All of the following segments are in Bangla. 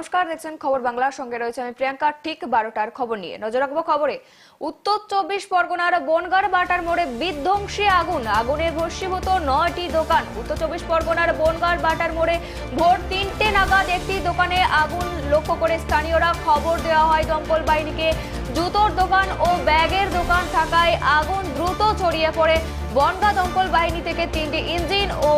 নমস্কার, দেখছেন খবর বাংলার সঙ্গে রয়েছে আমি প্রিয়াঙ্কা। ঠিক বারোটার খবর নিয়ে নজর রাখব খবরে। উত্তর চব্বিশ পরগনার বনগার বাটার মোড়ে বিধ্বংসী আগুন। আগুনে ভস্মীভূত নয়টি দোকান। উত্তর চব্বিশ পরগনার বনগার বাটার মোড়ে ভোর তিনটে নাগাদ একটি দোকানে আগুন লক্ষ্য করে স্থানীয়রা খবর দেওয়া হয়। দমকল বাহিনীকে জুতোর দোকান ও ব্যাগের দোকান থাকায় আগুন দ্রুত ছড়িয়ে পড়ে। বনগা দমকল বাহিনী থেকে তিনটি ইঞ্জিন ও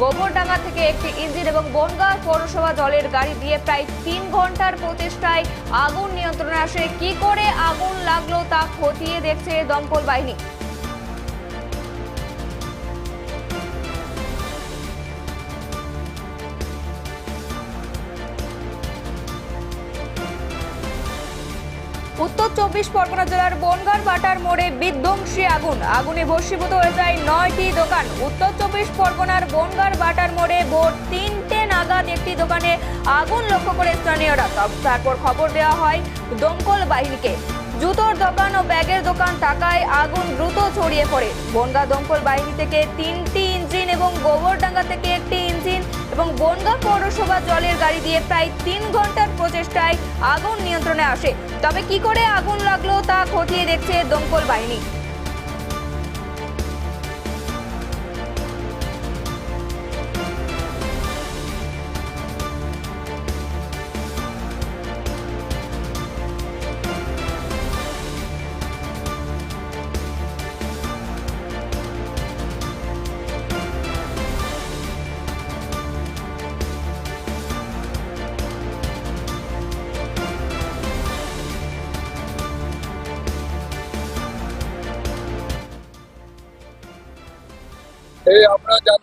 গোবরডাঙ্গা থেকে একটি ইঞ্জিন এবং বনগাঁ পৌরসভা জলের গাড়ি দিয়ে প্রায় তিন ঘণ্টার প্রচেষ্টায় আগুন নিয়ন্ত্রণে আসে। কি করে আগুন লাগল তা খতিয়ে দেখছে দমকল বাহিনী। উত্তর চব্বিশ পরগনা জেলার বনগার বাটার মোড়ে বিধ্বংসী আগুন। আগুনে ভস্মীভূত হয়ে যায় নয়টি দোকান। উত্তর চব্বিশ পরগনার বনগার বাটার মোড়ে ভোর তিনটে নাগাদ একটি দোকানে আগুন লক্ষ্য করে স্থানীয়রা। তারপর খবর দেওয়া হয় দমকল বাহিনীকে। জুতোর দোকান ও ব্যাগের দোকান থাকায় আগুন দ্রুত ছড়িয়ে পড়ে। বনগা দমকল বাহিনী থেকে তিনটি ইঞ্জিন এবং গোবরডাঙ্গা থেকে একটি ইঞ্জিন এবং বনগাঁ পৌরসভা জলের গাড়ি দিয়ে প্রায় তিন ঘণ্টার প্রচেষ্টায় আগুন নিয়ন্ত্রণে আসে। তবে কি করে আগুন লাগল তা খতিয়ে দেখছে দমকল বাহিনী।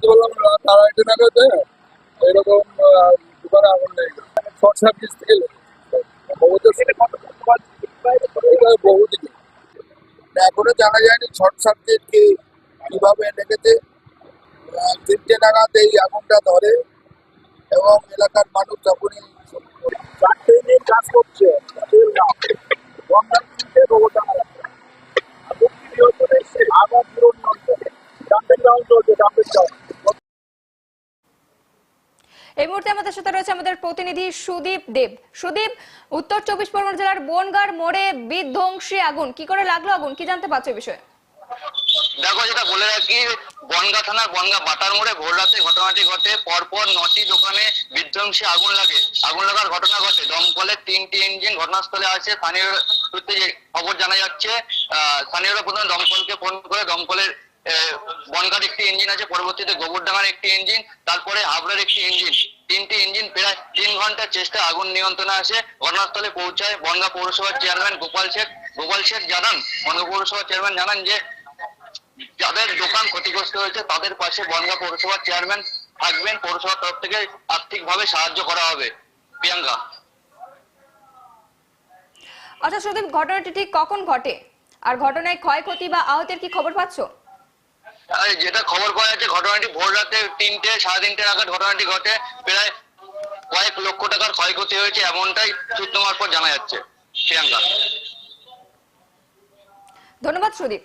পারলাম রাত আড়াইটে নাগাদ এরকম দোকানে আগুন নেই শর্ট সার্ভিস থেকে বহুদিকে এখনও জানা যায়নি শর্ট সার্কিট কি কীভাবে লেগেছে। তিনটে নাগাদ এই আগুনটা ধরে এবং এলাকার মানুষ যখনই চারটে দিন কাজ করছে। আগুন এই মুহূর্তে আমাদের সাথে রয়েছে আমাদের প্রতিনিধি সুদীপ দেব। সুদীপ উত্তর চব্বিশ পরগনা জেলার বনগার মোড়ে বিধ্বংসী আগুন কি করে লাগল আগুন? কি জানতে পারছ বিষয়ে? দেখো যেটা বলে রাখি বনগা থানার বনগা বাটার মোড়ে ভোর রাতে ঘটনাটি ঘটে। পরপর নটি দোকানে বিধ্বংসী আগুন লাগে। আগুন লাগার ঘটনা ঘটে। দমকলের তিনটি ইঞ্জিন ঘটনাস্থলে আছে। স্থানীয় খবর জানা যাচ্ছে আহ, স্থানীয়রা প্রথমে দমকলকে ফোন করে দমকলের বনগার একটি ইঞ্জিন আছে, পরবর্তীতে গোবরডাঙ্গার একটি ইঞ্জিন তারপরে হাবড়ার একটি ইঞ্জিন তিনটি ইঞ্জিন প্রায় তিন ঘণ্টার চেষ্টা আগুন নিয়ন্ত্রণে আসে। ঘটনাস্থলে পৌঁছায় বনগা পৌরসভার চেয়ারম্যান গোপাল শেখ গোপাল শেখ জানান, বনগা পৌরসভার চেয়ারম্যান জানান যে, যাদের দোকান ক্ষতিগ্রস্ত হয়েছে, তাদের পাশে বনগা পৌরসভার চেয়ারম্যান থাকবেন। পৌরসভার তরফ থেকে আর্থিকভাবে সাহায্য করা হবে। প্রিয়াঙ্কা। আচ্ছা সুদীপ, ঘটনাটি ঠিক কখন ঘটে? আর ঘটনায় ক্ষয়ক্ষতি বা আহতের কি খবর পাচ্ছো? যেটা খবর পাওয়া যাচ্ছে, ঘটনাটি ভোর রাতে তিনটে, সাড়ে তিনটে নাগাদ ঘটনাটি ঘটে। প্রায় কয়েক লক্ষ টাকার ক্ষয়ক্ষতি হয়েছে, এমনটাই সূত্র মারফত জানা যাচ্ছে। প্রিয়াঙ্কা। ধন্যবাদ সুদীপ।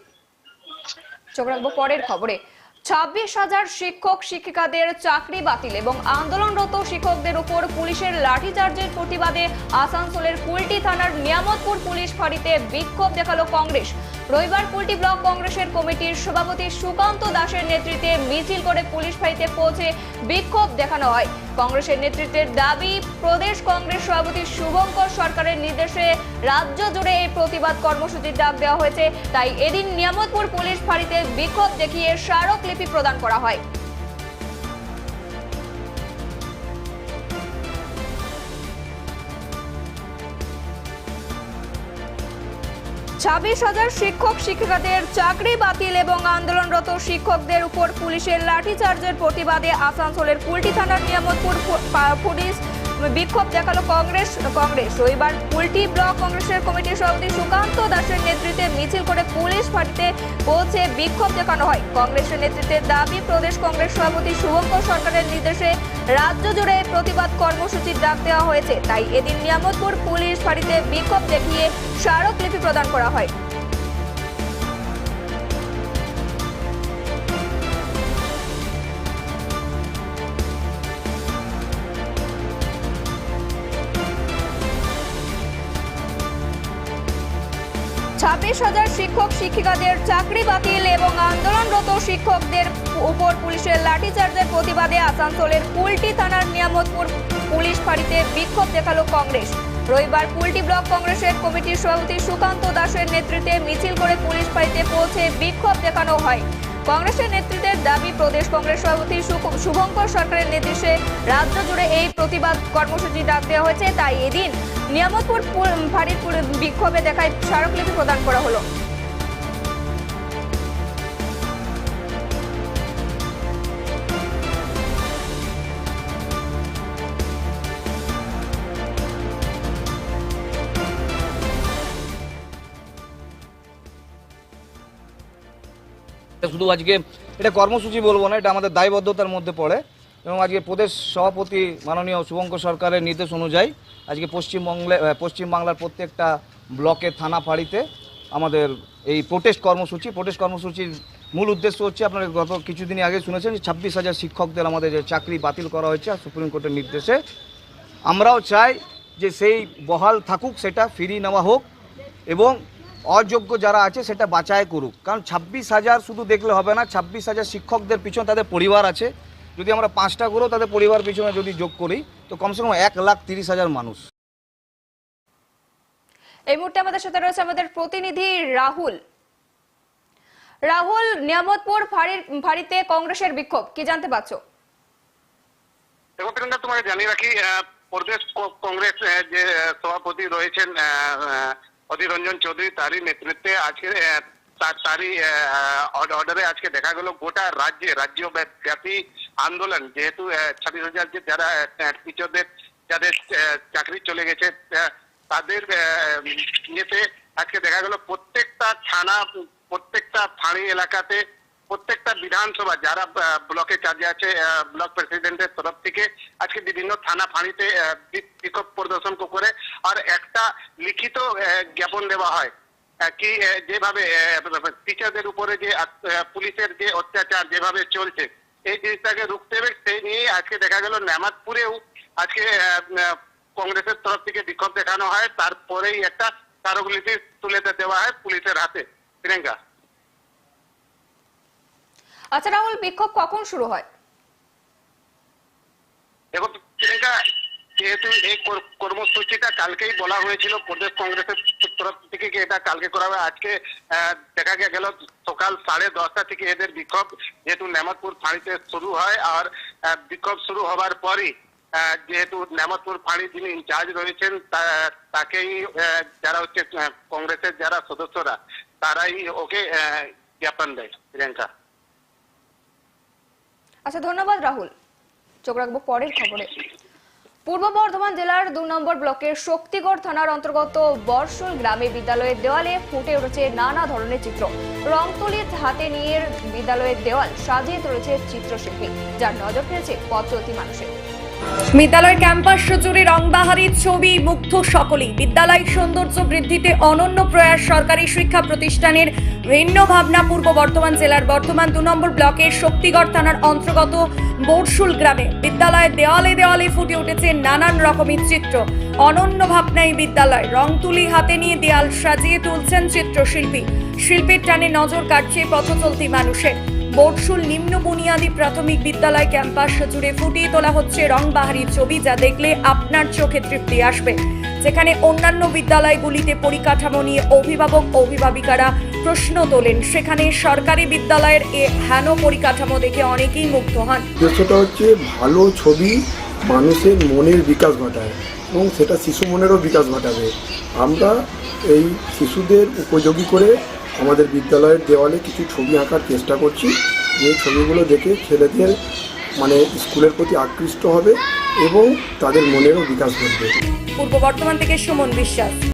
চোখ রাখব পরের খবরে। ছাব্বিশ হাজার শিক্ষক, শিক্ষিকাদের চাকরি বাতিল এবং আন্দোলনরত শিক্ষকদের উপর পুলিশের লাঠিচার্জের প্রতিবাদে আসানসোলের কুলটি থানার নিয়ামতপুর পুলিশ ফাঁড়িতে বিক্ষোভ দেখাল কংগ্রেস। রবিবার পল্টি ব্লক কংগ্রেসের কমিটির সভাপতি সুকান্ত দাসের নেতৃত্বে মিছিল করে পুলিশ ফাঁড়িতে পৌঁছে বিক্ষোভ দেখানো হয়। কংগ্রেসের নেতৃত্বের দাবি, প্রদেশ কংগ্রেস সভাপতি শুভঙ্কর সরকারের নির্দেশে রাজ্য জুড়ে এই প্রতিবাদ কর্মসূচির ডাক দেওয়া হয়েছে। তাই এদিন নিয়ামতপুর পুলিশ ফাঁড়িতে বিক্ষোভ দেখিয়ে স্মারকলিপি প্রদান করা হয়। ছাব্বিশ হাজার শিক্ষক, শিক্ষিকাদের চাকরি বাতিল এবং আন্দোলনরত শিক্ষকদের উপর পুলিশের লাঠিচার্জের প্রতিবাদে আসানসোলের কুলটি থানার নিয়ামতপুর পুলিশ বিক্ষোভ দেখাল কংগ্রেস কংগ্রেস। রবিবার কুলটি ব্লক কংগ্রেসের কমিটির সভাপতি সুকান্ত দাসের নেতৃত্বে মিছিল করে পুলিশ ফাঁড়িতে পৌঁছে বিক্ষোভ দেখানো হয়। কংগ্রেসের নেতৃত্বে দাবি, প্রদেশ কংগ্রেস সভাপতি শুভঙ্কর সরকারের নির্দেশে রাজ্য জুড়ে প্রতিবাদ কর্মসূচির ডাক দেওয়া হয়েছে, তাই এদিন নিয়ামতপুর পুলিশ ফাঁড়িতে বিক্ষোভ দেখিয়ে স্মারকলিপি প্রদান করা হয়। ছাব্বিশ হাজার শিক্ষক শিক্ষিকাদের চাকরি বাতিল এবং আন্দোলনরত শিক্ষকদের উপর পুলিশের লাঠিচার্জের প্রতিবাদে আসানসোলের কুলটি থানার নিয়ামতপুর পুলিশ ফাঁড়িতে বিক্ষোভ দেখাল কংগ্রেস। রবিবার কুলটি ব্লক কংগ্রেসের কমিটির সভাপতি সুকান্ত দাসের নেতৃত্বে মিছিল করে পুলিশ ফাঁড়িতে পৌঁছে বিক্ষোভ দেখানো হয়। কংগ্রেসের নেতৃত্বের দাবি, প্রদেশ কংগ্রেস সভাপতি শুভঙ্কর সরকারের নির্দেশে রাজ্য জুড়ে এই প্রতিবাদ কর্মসূচি ডাক দেওয়া হয়েছে। তাই এদিন নিয়ামতপুর ফাঁড়ির বিক্ষোভে দেখায় স্মারকলিপি প্রদান করা হলো। এটা শুধু আজকে এটা কর্মসূচি বলব না, এটা আমাদের দায়বদ্ধতার মধ্যে পড়ে। এবং আজকে প্রদেশ সভাপতি মাননীয় শুভঙ্কর সরকারের নির্দেশ অনুযায়ী আজকে পশ্চিমবঙ্গে পশ্চিমবাংলার প্রত্যেকটা ব্লকে, থানা, ফাঁড়িতে আমাদের এই প্রোটেস্ট কর্মসূচি, প্রোটেস্ট কর্মসূচির মূল উদ্দেশ্য হচ্ছে আপনারা গত কিছুদিন আগে শুনেছেন যে ছাব্বিশ হাজার শিক্ষকদের আমাদের যে চাকরি বাতিল করা হয়েছে সুপ্রিম কোর্টের নির্দেশে। আমরাও চাই যে সেই বহাল থাকুক, সেটা ফিরিয়ে নেওয়া হোক এবং অযোগ্য যারা আছে সেটা বাছাই করুক। কারণ ছাব্বিশ হাজার শুধু দেখলে হবে না ছাব্বিশ হাজার শিক্ষকদের পিছনে তাদের পরিবার আছে। যদি আমরা পাঁচটা করেও তাদের পরিবার পিছনে যদি যোগ করি তো কমসে কম এক লাখ তিরিশ হাজার মানুষ। এই মুহূর্তে আমাদের সাথে রয়েছে আমাদের প্রতিনিধি রাহুল। রাহুল নিয়ামতপুর ফাঁড়ির ফাঁড়িতে কংগ্রেসের বিক্ষোভ কি জানতে পারছ? দেখো প্রিয়াঙ্কা তোমাকে জানিয়ে রাখি আহ, প্রদেশ কংগ্রেস যে সভাপতি রয়েছেন অধীর রঞ্জন চৌধুরী তারই নেতৃত্বে আজকে তার, তারই অর্ডারে আজকে দেখা গেল গোটা রাজ্যে রাজ্য ব্যাপী আন্দোলন। যেহেতু ছাব্বিশ হাজার যে যারা টিচারদের, যাদের চাকরি চলে গেছে তাদের নিয়েতে আজকে দেখা গেল প্রত্যেকটা থানা, প্রত্যেকটা ফাঁড়ি এলাকাতে প্রত্যেকটা বিধানসভা, যারা ব্লকে চার্জে আছে ব্লক প্রেসিডেন্টের তরফ থেকে আজকে বিভিন্ন থানা ফাঁড়িতে বিক্ষোভ প্রদর্শন করে আর একটা লিখিত জ্ঞাপন দেওয়া হয়। কি যেভাবে টিচারদের উপরে যে পুলিশের যে অত্যাচার যেভাবে চলছে, এই জিনিসটাকে রুখতে হবে, সেই নিয়ে আজকে দেখা গেল নামাজপুরেও আজকে কংগ্রেসের তরফ থেকে বিক্ষোভ দেখানো হয়। তারপরেই একটা স্মারকলিপি তুলে দেওয়া হয় পুলিশের হাতে। প্রিয়াঙ্কা? আচ্ছা রাহুল, বিক্ষোভ কখন শুরু হয়? যেহেতু এই কর- কর্মসূচিটা কালকেই বলা হয়েছিল, প্রদেশ কংগ্রেসের তরফ থেকে এটা কালকে করা হবে? আজকে দেখা গেল সকাল সাড়ে দশটা থেকে এদের বিক্ষোভ যেহেতু নেমাদপুর ফাঁড়িতে শুরু হয় আর বিক্ষোভ শুরু হবার পরই যেহেতু নেমাদপুর ফাঁড়ি যিনি ইনচার্জ রয়েছেন তাকেই যারা হচ্ছে কংগ্রেসের যারা সদস্যরা, তারাই ওকে জ্ঞাপন দেয়, প্রিয়াঙ্কা। আচ্ছা ধন্যবাদ রাহুল। চোখ রাখব পরের খবরে। পূর্ব বর্ধমান জেলার দু নম্বর ব্লকের শক্তিগড় থানার অন্তর্গত বর্ষুল গ্রামে বিদ্যালয়ের দেওয়ালে ফুটে উঠেছে নানা ধরনের চিত্র। রং হাতে নিয়ে বিদ্যালয়ের দেওয়াল সাজিয়ে তুলেছে চিত্রশিল্পী, যার নজর ফেলেছে পদ্ধতি মানুষের। বিদ্যালয় ক্যাম্পাস জুড়ে রংবাহারির ছবি মুগ্ধ সকলেই। বিদ্যালয় সৌন্দর্য বৃদ্ধিতে অনন্য প্রয়াস সরকারি শিক্ষা প্রতিষ্ঠানের ভিন্ন ভাবনা পূর্ব বর্ধমান জেলার বর্ধমান দু নম্বর ব্লকের শক্তিগড় থানার অন্তর্গত বর্ষুল গ্রামে বিদ্যালয়ের দেওয়ালে দেওয়ালে ফুটে উঠেছে নানান রকমের চিত্র। অনন্য ভাবনা এই বিদ্যালয় রং তুলি হাতে নিয়ে দেয়াল সাজিয়ে তুলছেন চিত্রশিল্পী। শিল্পের টানে নজর কাটছে পথচলতি মানুষের। বর্ষুল নিম্ন বুনিয়াদী প্রাথমিক বিদ্যালয় ক্যাম্পাস জুড়ে ফুটিয়ে তোলা হচ্ছে রংবাহারির ছবি যা দেখলে আপনার চোখে তৃপ্তি আসবে। যেখানে অন্যান্য বিদ্যালয়গুলিতে পরিকাঠামো নিয়ে অভিভাবক, অভিভাবিকারা প্রশ্ন তোলেন। সেখানে সরকারি বিদ্যালয়ের এ হেন পরিকাঠামো দেখে অনেকেই মুগ্ধ হন। উদ্দেশ্যটা হচ্ছে ভালো ছবি মানুষের মনের বিকাশ ঘটায় এবং সেটা শিশু মনেরও বিকাশ ঘটাবে। আমরা এই শিশুদের উপযোগী করে আমাদের বিদ্যালয়ের দেওয়ালে কিছু ছবি আঁকার চেষ্টা করছি। যে ছবিগুলো দেখে ছেলেদের মানে স্কুলের প্রতি আকৃষ্ট হবে এবং তাদের মনেরও বিকাশ ঘটবে। পূর্ব বর্তমান থেকে সুমন বিশ্বাস।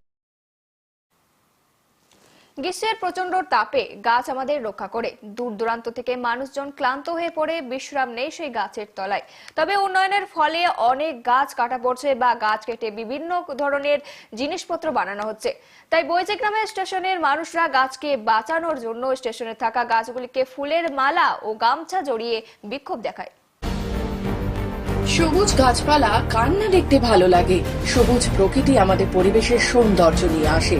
গ্রীষ্মের প্রচণ্ড তাপে গাছ আমাদের রক্ষা করে। দূর দূরান্ত থেকে মানুষজন ক্লান্ত হয়ে পড়ে, বিশ্রাম নেই সেই গাছের তলায়। তবে উন্নয়নের ফলে অনেক গাছ কাটা পড়ছে বা গাছ কেটে বিভিন্ন ধরনের জিনিসপত্র বানানো হচ্ছে। তাই বৈচিগ্রামের স্টেশনের মানুষরা গাছকে বাঁচানোর জন্য স্টেশনে থাকা গাছগুলিকে ফুলের মালা ও গামছা জড়িয়ে বিক্ষোভ দেখায়। সবুজ গাছপালা কান্না দেখতে ভালো লাগে? সবুজ প্রকৃতি আমাদের পরিবেশের সৌন্দর্য নিয়ে আসে।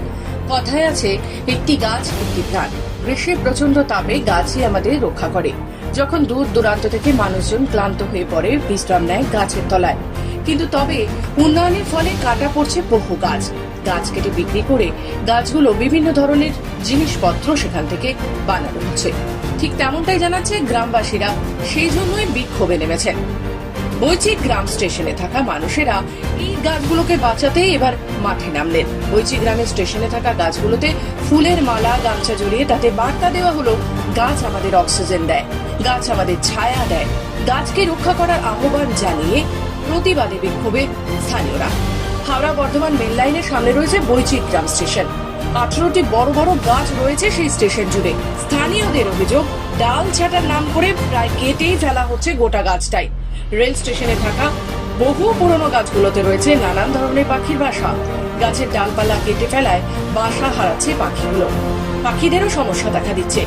কথায় আছে, একটি গাছ, একটি প্রাণ। গ্রীষ্মের প্রচণ্ড তাপে গাছই আমাদের রক্ষা করে। যখন দূর দূরান্ত থেকে মানুষজন ক্লান্ত হয়ে পড়ে, বিশ্রাম নেয় গাছের তলায়। কিন্তু তবে উন্নয়নের ফলে কাটা পড়ছে বহু গাছ। গাছ কেটে বিক্রি করে গাছগুলো বিভিন্ন ধরনের জিনিসপত্র সেখান থেকে বানানো হচ্ছে। ঠিক তেমনটাই জানাচ্ছে গ্রামবাসীরা। সেই জন্যই বিক্ষোভে নেমেছেন। বৈচি গ্রাম স্টেশনে থাকা মানুষেরা এই গাছগুলোকে বাঁচাতে এবার মাঠে নামলেন। বৈচি গ্রামের স্টেশনে থাকা গাছগুলোতে ফুলের মালা, গামছা জড়িয়ে তাতে বার্তা দেওয়া হলো, গাছ আমাদের অক্সিজেন দেয়, গাছ আমাদের ছায়া দেয়। গাছকে রক্ষা করার আহ্বান জানিয়ে প্রতিবাদে বিক্ষোভে স্থানীয়রা। হাওড়া বর্ধমান মেন লাইনের সামনে রয়েছে বৈচি গ্রাম স্টেশন। আঠারোটি বড় বড় গাছ রয়েছে সেই স্টেশন জুড়ে। স্থানীয়দের অভিযোগ, ডাল ছাটার নাম করে প্রায় কেটেই ফেলা হচ্ছে গোটা গাছটাই। রেল স্টেশনে থাকা বহু পুরনো গাছগুলোতে রয়েছে নানান ধরনের পাখির বাসা। গাছের ডালপালা কেটে ফেলায় বাসা হারাচ্ছে পাখিগুলো পাখিদেরও সমস্যা দেখা দিচ্ছে।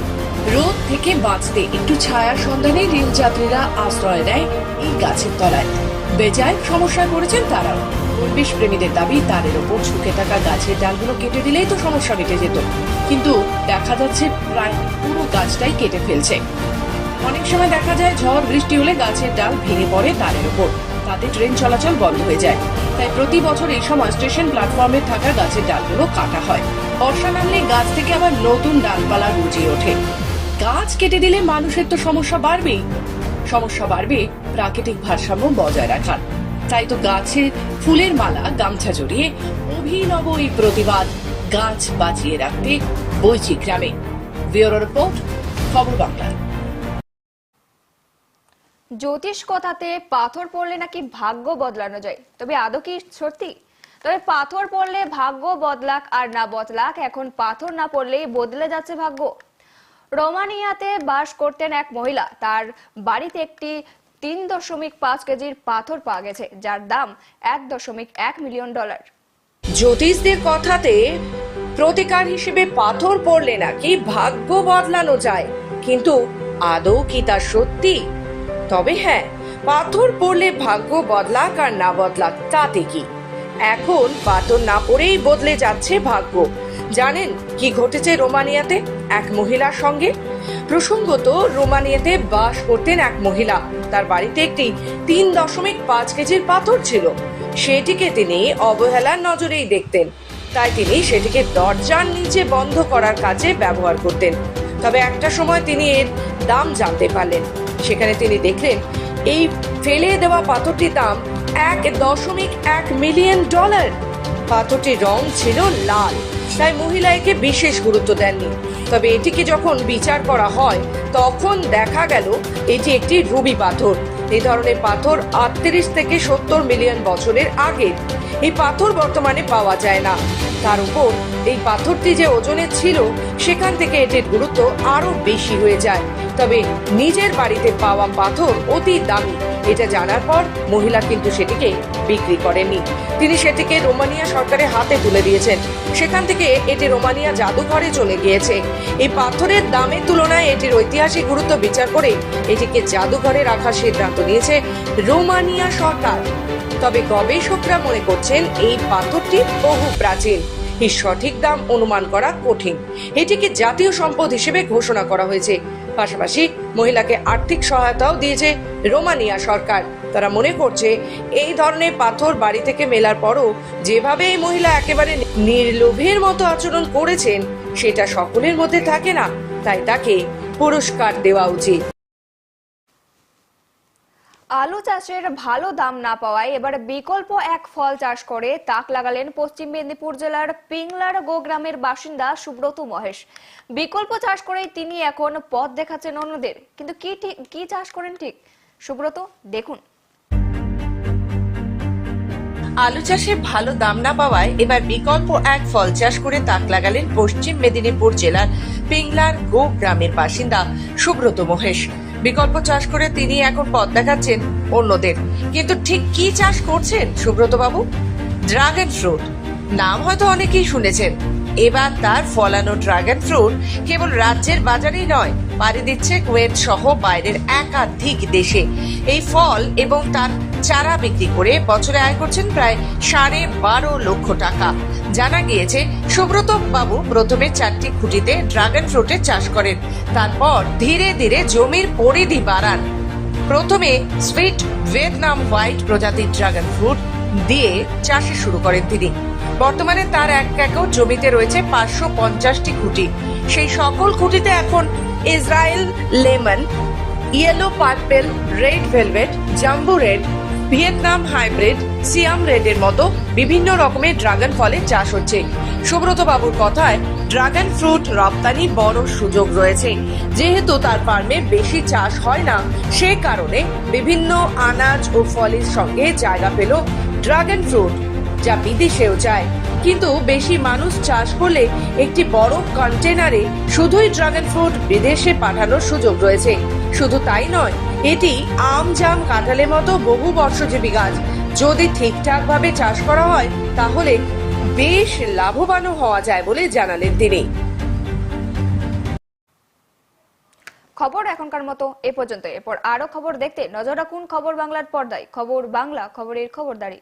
রোদ থেকে বাঁচতে একটু ছায়ার সন্ধানে রেল যাত্রীরা আশ্রয় নেয় এই গাছের তলায়। বেজায় সমস্যায় পড়েছেন তারাও। পরিবেশ প্রেমীদের দাবি, তারের ওপর ঝুঁকে থাকা গাছের ডালগুলো কেটে দিলেই তো সমস্যা মিটে যেত। কিন্তু দেখা যাচ্ছে প্রায় পুরো গাছটাই কেটে ফেলছে। অনেক সময় দেখা যায় ঝড়, বৃষ্টি হলে গাছের ডাল ভেঙে পড়ে তারের উপর। তাতে ট্রেন চলাচল বন্ধ হয়ে যায়। তাই প্রতি বছর এই সময় স্টেশন প্ল্যাটফর্মে থাকা গাছের ডালগুলো কাটা হয়। বর্ষা নামলে গাছ থেকে আবার নতুন ডালপালা গজিয়ে ওঠে। গাছ কেটে দিলে মানুষের তো সমস্যা বাড়বেই। সমস্যা বাড়বে প্রাকৃতিক ভারসাম্য বজায় রাখার। তাই তো গাছে ফুলের মালা, গামছা জড়িয়ে অভিনব এই প্রতিবাদ গাছ বাঁচিয়ে রাখতে বৈচি গ্রামে। ব্যুরো রিপোর্ট, খবর বাংলা। জ্যোতিষ কথাতে পাথর পড়লে নাকি ভাগ্য বদলানো যায়? তবে আদৌ কি সত্যি? তবে পাথর পড়লে ভাগ্য বদলাক আর না বদলাক, এখন পাথর না পড়লেই বদলে যাচ্ছে ভাগ্য। রোমানিয়াতে বাস করতেন এক মহিলা। তার বাড়িতে একটি তিন দশমিক পাঁচ কেজির পাথর পাওয়া গেছে, যার দাম এক দশমিক এক মিলিয়ন ডলার। জ্যোতিষদের কথাতে প্রতিকার হিসেবে পাথর পড়লে নাকি ভাগ্য বদলানো যায়, কিন্তু আদৌ কি তা সত্যি? তবে হ্যাঁ পাথর পড়লে ভাগ্য বদলাক আর না বদলাক, তাতে কি? এখন পাথর না পড়েই বদলে যাচ্ছে ভাগ্য। জানেন কি ঘটেছে রোমানিয়াতে এক মহিলার সঙ্গে? প্রসঙ্গত, রোমানিয়াতে বাস করতেন এক মহিলা। তার বাড়িতে একটি তিন দশমিক পাঁচ কেজির পাথর ছিল। সেটিকে তিনি অবহেলার নজরেই দেখতেন। তাই তিনি সেটিকে দরজার নিচে বন্ধ করার কাজে ব্যবহার করতেন। তবে একটা সময় তিনি এর দাম জানতে পারলেন। সেখানে তিনি দেখলেন, এই ফেলে দেওয়া পাথরটির দাম এক দশমিক এক মিলিয়ন ডলার। পাথরটির রং ছিল লাল, তাই মহিলা একে বিশেষ গুরুত্ব দেননি। তবে এটিকে যখন বিচার করা হয়, তখন দেখা গেল এটি একটি রুবি পাথর। এই ধরনের পাথর আটত্রিশ থেকে সত্তর মিলিয়ন বছরের আগের। এই পাথর বর্তমানে পাওয়া যায় না। তার উপর এই পাথরটি যে ওজনের ছিল, সেখান থেকে এটির গুরুত্ব আরও বেশি হয়ে যায়। তবে নিজের বাড়িতে পাওয়া পাথর অতি দামি। এটা জানার পর মহিলা কিন্তু সেটিকে বিক্রি করেননি। তিনি সেটিকে রোমানিয়া সরকারের হাতে তুলে দিয়েছেন। সেখান থেকে এটি রোমানিয়া জাদুঘরে চলে গিয়েছে। এই পাথরের দামের তুলনায় এটির ঐতিহাসিক গুরুত্ব বিচার করে এটিকে জাদুঘরে রাখার সিদ্ধান্ত নিয়েছে রোমানিয়া সরকার। তবে গবেষকরা মনে করছেন এই পাথরটি বহু প্রাচীন। এর সঠিক দাম অনুমান করা কঠিন। এটিকে জাতীয় সম্পদ হিসেবে ঘোষণা করা হয়েছে। পাশাপাশি মহিলাকে আর্থিক সহায়তাও দিয়েছে রোমানিয়া সরকার। তারা মনে করছে এই ধরনের পাথর বাড়ি থেকে মেলার পরও যেভাবে এই মহিলা একেবারে নির্লোভের মতো আচরণ করেছেন, সেটা সকলের মধ্যে থাকে না। তাই তাকে পুরস্কার দেওয়া উচিত। আলু চাষের ভালো দাম না পাওয়ায় এবার বিকল্প এক ফল চাষ করে তাক লাগালেন পশ্চিম মেদিনীপুর জেলার পিংলার গো গ্রামের বাসিন্দা সুব্রত মহেশ। বিকল্প চাষ করেই তিনি এখন পথ দেখাচ্ছেন অন্যদের। কিন্তু কি ঠিক, কি চাষ করেন ঠিক? সুব্রত, দেখুন। আলু চাষে ভালো দাম না পাওয়ায় এবার বিকল্প এক ফল চাষ করে তাক লাগালেন পশ্চিম মেদিনীপুর জেলার পিংলার গো গ্রামের বাসিন্দা সুব্রত মহেশ। বিকল্প চাষ করে তিনি এখন পথ দেখাচ্ছেন অন্যদের। কিন্তু ঠিক কি চাষ করছেন সুব্রত বাবু ড্রাগন ফ্রুট নাম হয়তো অনেকেই শুনেছেন। এবার তার ফলানো ড্রাগন ফ্রুট কেবল রাজ্যের বাজারেই নয়, পাড়ি দিচ্ছে কুয়েত সহ বাইরের একাধিক দেশে। এই ফল এবং তার চারা বিক্রি করে বছরে আয় করছেন প্রায় সাড়ে বারো লক্ষ টাকা। জানা গিয়েছে সুব্রত বাবু প্রথমে চারটি খুঁটিতে ড্রাগন ফ্রুটের চাষ করেন, তারপর ধীরে ধীরে জমির পরিধি বাড়ান। প্রথমে সুইট ভিয়েতনাম হোয়াইট প্রজাতির ড্রাগন ফ্রুট দিয়ে চাষে শুরু করেন তিনি। বর্তমানে তার এক একর জমিতে রয়েছে পাঁচশো পঞ্চাশটি খুঁটি। সেই সকল খুঁটিতে এখন Israel, lemon, yellow purple, red velvet, jumbo red, Vietnam hybrid, Siam রেডের মতো বিভিন্ন রকমের ড্রাগন ফলের চাষ হচ্ছে। সুব্রত বাবুর কথায়, ড্রাগন ফ্রুট রপ্তানি বড় সুযোগ রয়েছে। যেহেতু তার ফার্মে বেশি চাষ হয় না, সে কারণে বিভিন্ন আনাজ ও ফলের সঙ্গে জায়গা পেল ড্রাগন ফ্রুট। যা বিদেশেও যায়। কিন্তু বেশি মানুষ চাষ করলে একটি বড় কন্টেনারে শুধুই ড্রাগন ফ্রুট বিদেশে পাঠানোর সুযোগ রয়েছে। শুধু তাই নয়, এটি আম জাম কাঁঠালের মতো বহু বর্ষজীবী গাছ। যদি ঠিকঠাক ভাবে চাষ করা হয়, তাহলে বেশ লাভবানও হওয়া যায় বলে জানালেন তিনি। খবর এখনকার মতো এ পর্যন্ত। এরপর আরও খবর দেখতে নজর রাখুন খবর বাংলার পর্দায়। খবর বাংলা, খবরের খবরদারি।